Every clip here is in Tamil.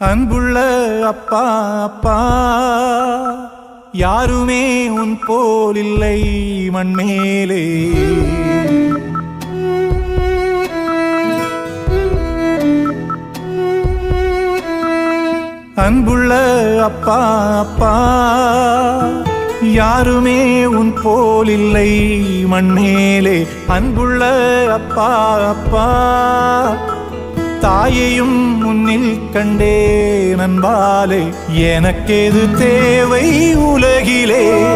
அன்புள்ள அப்பா அப்பா யாருமே உன் போல் இல்லை மண்மேலே. அன்புள்ள அப்பா அப்பா யாருமே உன் போல் இல்லை மண்மேலே. அன்புள்ள அப்பா அப்பா தாயையும் முன்னில் கண்டே நண்பாலே எனக்கேது தேவை உலகிலே?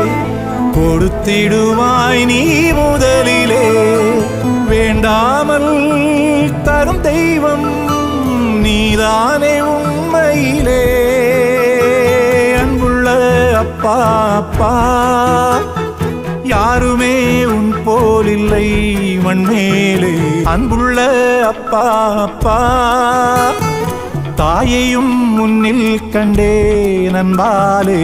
கொடுத்திடுவாய் நீ முதலிலே. வேண்டாமல் தரும் தெய்வம் நீதானே உண்மையிலே. அப்பா அப்பா. யாருமே உன் போல் இல்லை மண்மேலே அன்புள்ள அப்பா அப்பா. தாயையும் முன்னில் கண்டே நண்பாலே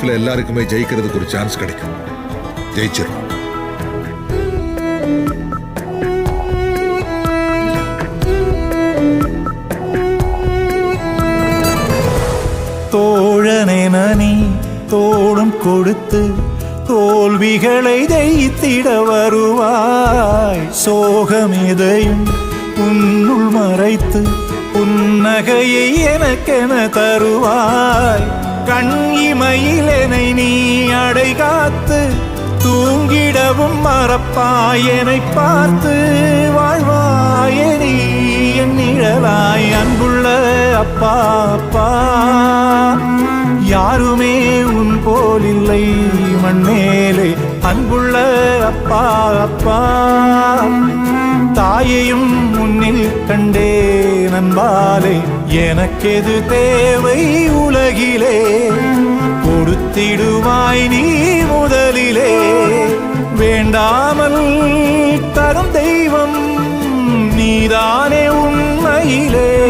லைஃப்ல எல்லாருக்குமே ஜெயிக்கிறதுக்கு ஒரு சான்ஸ் கிடைக்கும். ஜெயிச்சிடும் தோழனே நனி தோடும் கொடுத்து தோல்விகளை ஜெயித்திட வருவாய். சோகம் எதையும் உன்னுள் மறைத்து புன்னகையை எனக்கென தருவாய். கண் இமையிலனை நீ அடை காத்து தூங்கிடவும் மறப்பாயனை பார்த்து. வாழ்வாயனி நீ என் நிழலாய் அன்புள்ள அப்பா அப்பா. யாருமே உன் போலில்லை இல்லை மண்மேலே அன்புள்ள அப்பா அப்பா. தாயையும் முன்னில் கண்டே நண்பாலே எனக்கெது தேவை உலகிலே? கொடுத்திடுவாய் நீ முதலிலே. வேண்டாமல் தரும் தெய்வம் நீதானே உண்மையிலே.